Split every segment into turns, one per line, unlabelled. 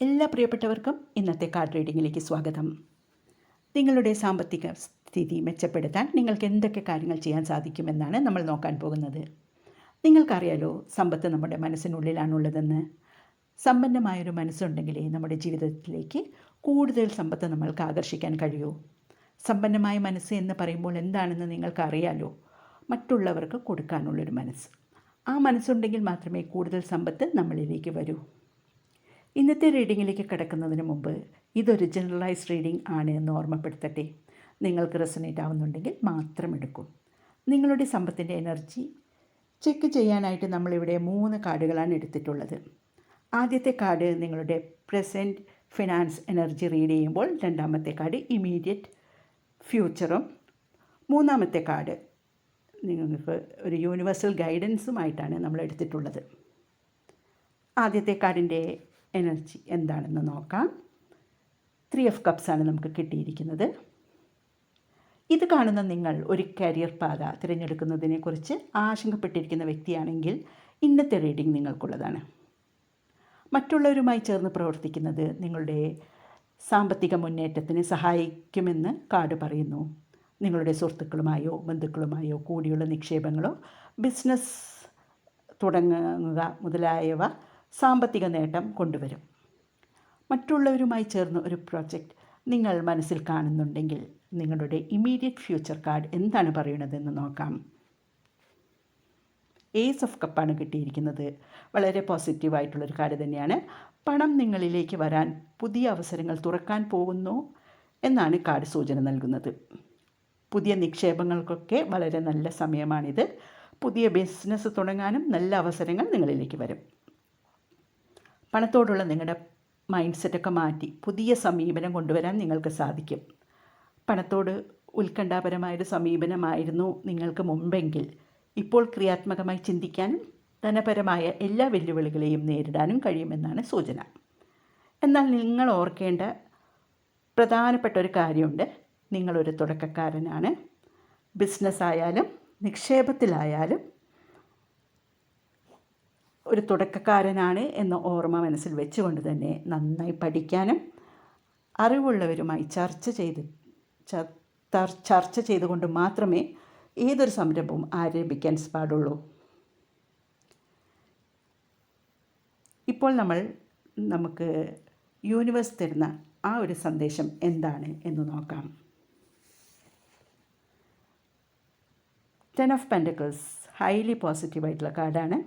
എല്ലാ പ്രിയപ്പെട്ടവർക്കും ഇന്നത്തെ കാർഡ് റീഡിങ്ങിലേക്ക് സ്വാഗതം. നിങ്ങളുടെ സാമ്പത്തിക സ്ഥിതി മെച്ചപ്പെടുത്താൻ നിങ്ങൾക്ക് എന്തൊക്കെ കാര്യങ്ങൾ ചെയ്യാൻ സാധിക്കുമെന്നാണ് നമ്മൾ നോക്കാൻ പോകുന്നത്. നിങ്ങൾക്കറിയാലോ സമ്പത്ത് നമ്മുടെ മനസ്സിനുള്ളിലാണുള്ളതെന്ന്. സമ്പന്നമായൊരു മനസ്സുണ്ടെങ്കിലേ നമ്മുടെ ജീവിതത്തിലേക്ക് കൂടുതൽ സമ്പത്ത് നമ്മൾക്ക് ആകർഷിക്കാൻ കഴിയൂ. സമ്പന്നമായ മനസ്സ് എന്ന് പറയുമ്പോൾ എന്താണെന്ന് നിങ്ങൾക്കറിയാലോ മറ്റുള്ളവർക്ക് കൊടുക്കാനുള്ളൊരു മനസ്സ്. ആ മനസ്സുണ്ടെങ്കിൽ മാത്രമേ കൂടുതൽ സമ്പത്ത് നമ്മളിലേക്ക് വരൂ. ഇന്നത്തെ റീഡിങ്ങിലേക്ക് കിടക്കുന്നതിന് മുമ്പ് ഇതൊരു ജനറലൈസ് റീഡിംഗ് ആണ് എന്ന് ഓർമ്മപ്പെടുത്തട്ടെ. നിങ്ങൾക്ക് റെസനേറ്റ് ആവുന്നുണ്ടെങ്കിൽ മാത്രം എടുക്കൂ. നിങ്ങളുടെ സമ്പത്തിന്റെ എനർജി ചെക്ക് ചെയ്യാനായിട്ട് നമ്മളിവിടെ മൂന്ന് കാർഡുകളാണ് എടുത്തിട്ടുള്ളത്. ആദ്യത്തെ കാർഡ് നിങ്ങളുടെ പ്രസന്റ് ഫിനാൻസ് എനർജി റീഡ് ചെയ്യുമ്പോൾ രണ്ടാമത്തെ കാർഡ് ഇമീഡിയറ്റ് ഫ്യൂച്ചറും മൂന്നാമത്തെ കാർഡ് നിങ്ങൾക്ക് ഒരു യൂണിവേഴ്സൽ ഗൈഡൻസുമായിട്ടാണ് നമ്മൾ എടുത്തിട്ടുള്ളത് ആദ്യത്തെ കാർഡിന്റെ എനർജി എന്താണെന്ന് നോക്കാം. ത്രീ ഓഫ് കപ്സാണ് നമുക്ക് കിട്ടിയിരിക്കുന്നത്. ഇത് കാണുന്ന നിങ്ങൾ ഒരു കരിയർ പാത തിരഞ്ഞെടുക്കുന്നതിനെക്കുറിച്ച് ആശങ്കപ്പെട്ടിരിക്കുന്ന വ്യക്തിയാണെങ്കിൽ ഇന്നത്തെ റീഡിംഗ് നിങ്ങൾക്കുള്ളതാണ്. മറ്റുള്ളവരുമായി ചേർന്ന് പ്രവർത്തിക്കുന്നത് നിങ്ങളുടെ സാമ്പത്തിക മുന്നേറ്റത്തിന് സഹായിക്കുമെന്ന് കാർഡ് പറയുന്നു. നിങ്ങളുടെ സുഹൃത്തുക്കളുമായോ ബന്ധുക്കളുമായോ കൂടിയുള്ള നിക്ഷേപങ്ങളോ ബിസിനസ് തുടങ്ങുക മുതലായവ സാമ്പത്തിക നേട്ടം കൊണ്ടുവരും. മറ്റുള്ളവരുമായി ചേർന്ന് ഒരു പ്രോജക്റ്റ് നിങ്ങൾ മനസ്സിൽ കാണുന്നുണ്ടെങ്കിൽ നിങ്ങളുടെ ഇമീഡിയറ്റ് ഫ്യൂച്ചർ കാർഡ് എന്താണ് പറയുന്നതെന്ന് നോക്കാം. ഏസ് ഓഫ് കപ്പാണ് കിട്ടിയിരിക്കുന്നത്. വളരെ പോസിറ്റീവായിട്ടുള്ളൊരു കാര്യം തന്നെയാണ്. പണം നിങ്ങളിലേക്ക് വരാൻ പുതിയ അവസരങ്ങൾ തുറക്കാൻ പോകുന്നു എന്നാണ് കാർഡ് സൂചന നൽകുന്നത്. പുതിയ നിക്ഷേപങ്ങൾക്കൊക്കെ വളരെ നല്ല സമയമാണിത്. പുതിയ ബിസിനസ് തുടങ്ങാനും നല്ല അവസരങ്ങൾ നിങ്ങളിലേക്ക് വരും. പണത്തോടുള്ള നിങ്ങളുടെ മൈൻഡ് സെറ്റൊക്കെ മാറ്റി പുതിയ സമീപനം കൊണ്ടുവരാൻ നിങ്ങൾക്ക് സാധിക്കും. പണത്തോട് ഉത്കണ്ഠാപരമായൊരു സമീപനമായിരുന്നു നിങ്ങൾക്ക് മുമ്പെങ്കിൽ. ഇപ്പോൾ ക്രിയാത്മകമായി ചിന്തിക്കാനും ധനപരമായ എല്ലാ വെല്ലുവിളികളെയും നേരിടാനും കഴിയുമെന്നാണ് സൂചന. എന്നാൽ നിങ്ങൾ ഓർക്കേണ്ട പ്രധാനപ്പെട്ട ഒരു കാര്യമുണ്ട്. നിങ്ങളൊരു തുടക്കക്കാരനാണ്. ബിസിനസ് ആയാലും നിക്ഷേപത്തിലായാലും ഒരു തുടക്കക്കാരനാണ് എന്ന ഓർമ്മ മനസ്സിൽ വെച്ചുകൊണ്ട് തന്നെ നന്നായി പഠിക്കാനും അറിവുള്ളവരുമായി ചർച്ച ചെയ്ത് ചർച്ച ചെയ്തുകൊണ്ട് മാത്രമേ ഏതൊരു സംരംഭവും ആരംഭിക്കാൻ പാടുള്ളൂ. ഇപ്പോൾ നമ്മൾ നമുക്ക് യൂണിവേഴ്സ് തരുന്ന ആ ഒരു സന്ദേശം എന്താണ് എന്ന് നോക്കാം. ടെൻ ഓഫ് പെൻഡക്കിൾസ് ഹൈലി പോസിറ്റീവായിട്ടുള്ള കാർഡാണ്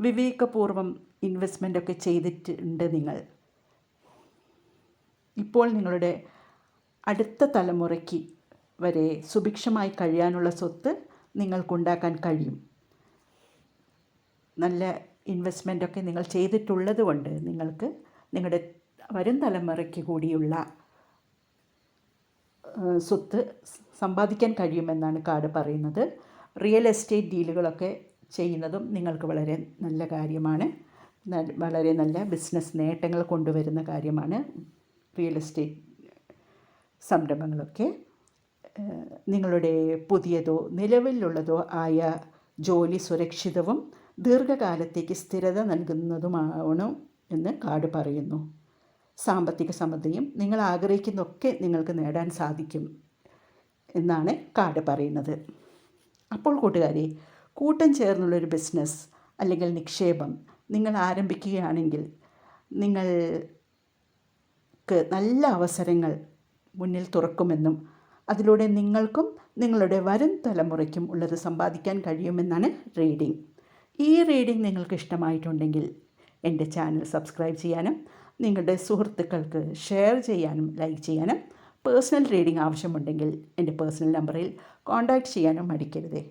വിവേകപൂർവം ഇൻവെസ്റ്റ്മെന്റ് ഒക്കെ ചെയ്തിട്ടുണ്ട് നിങ്ങൾ. ഇപ്പോൾ നിങ്ങളുടെ അടുത്ത തലമുറയ്ക്ക് വരെ സുഭിക്ഷമായി കഴിയാനുള്ള സ്വത്ത് നിങ്ങൾക്കുണ്ടാക്കാൻ കഴിയും. നല്ല ഇൻവെസ്റ്റ്മെന്റൊക്കെ നിങ്ങൾ ചെയ്തിട്ടുള്ളത് കൊണ്ട് നിങ്ങൾക്ക് നിങ്ങളുടെ വരും തലമുറയ്ക്ക് കൂടിയുള്ള സ്വത്ത് സമ്പാദിക്കാൻ കഴിയുമെന്നാണ് കാർഡ് പറയുന്നത്. റിയൽ എസ്റ്റേറ്റ് ഡീലുകളൊക്കെ ചെയ്യുന്നതും നിങ്ങൾക്ക് വളരെ നല്ല കാര്യമാണ്. വളരെ നല്ല ബിസിനസ് നേട്ടങ്ങൾ കൊണ്ടുവരുന്ന കാര്യമാണ്. റിയൽ എസ്റ്റേറ്റ് സംരംഭങ്ങളൊക്കെ. നിങ്ങളുടെ പുതിയതോ നിലവിലുള്ളതോ ആയ ജോലി സുരക്ഷിതവും ദീർഘകാലത്തേക്ക് സ്ഥിരത നൽകുന്നതുമാണ് എന്ന് കാർഡ് പറയുന്നു. സാമ്പത്തിക സമൃദ്ധിയും നിങ്ങൾ ആഗ്രഹിക്കുന്നൊക്കെ നിങ്ങൾക്ക് നേടാൻ സാധിക്കും എന്നാണ് കാർഡ് പറയുന്നത്. അപ്പോൾ കൂട്ടുകാരെ കൂട്ടം ചേർന്നുള്ളൊരു ബിസിനസ് അല്ലെങ്കിൽ നിക്ഷേപം നിങ്ങൾ ആരംഭിക്കുകയാണെങ്കിൽ നിങ്ങൾക്ക് നല്ല അവസരങ്ങൾ മുന്നിൽ തുറക്കുമെന്നും അതിലൂടെ നിങ്ങൾക്കും നിങ്ങളുടെ വരും തലമുറയ്ക്കും ഉള്ളത് സമ്പാദിക്കാൻ കഴിയുമെന്നാണ് റീഡിംഗ് ഈ റീഡിംഗ് നിങ്ങൾക്ക് ഇഷ്ടമായിട്ടുണ്ടെങ്കിൽ എന്റെ ചാനൽ സബ്സ്ക്രൈബ് ചെയ്യാനും നിങ്ങളുടെ സുഹൃത്തുക്കൾക്ക് ഷെയർ ചെയ്യാനും ലൈക്ക് ചെയ്യാനും പേഴ്സണൽ റീഡിംഗ് ആവശ്യമുണ്ടെങ്കിൽ എന്റെ പേഴ്സണൽ നമ്പറിൽ കോൺടാക്റ്റ് ചെയ്യാനും മടിക്കരുതേ.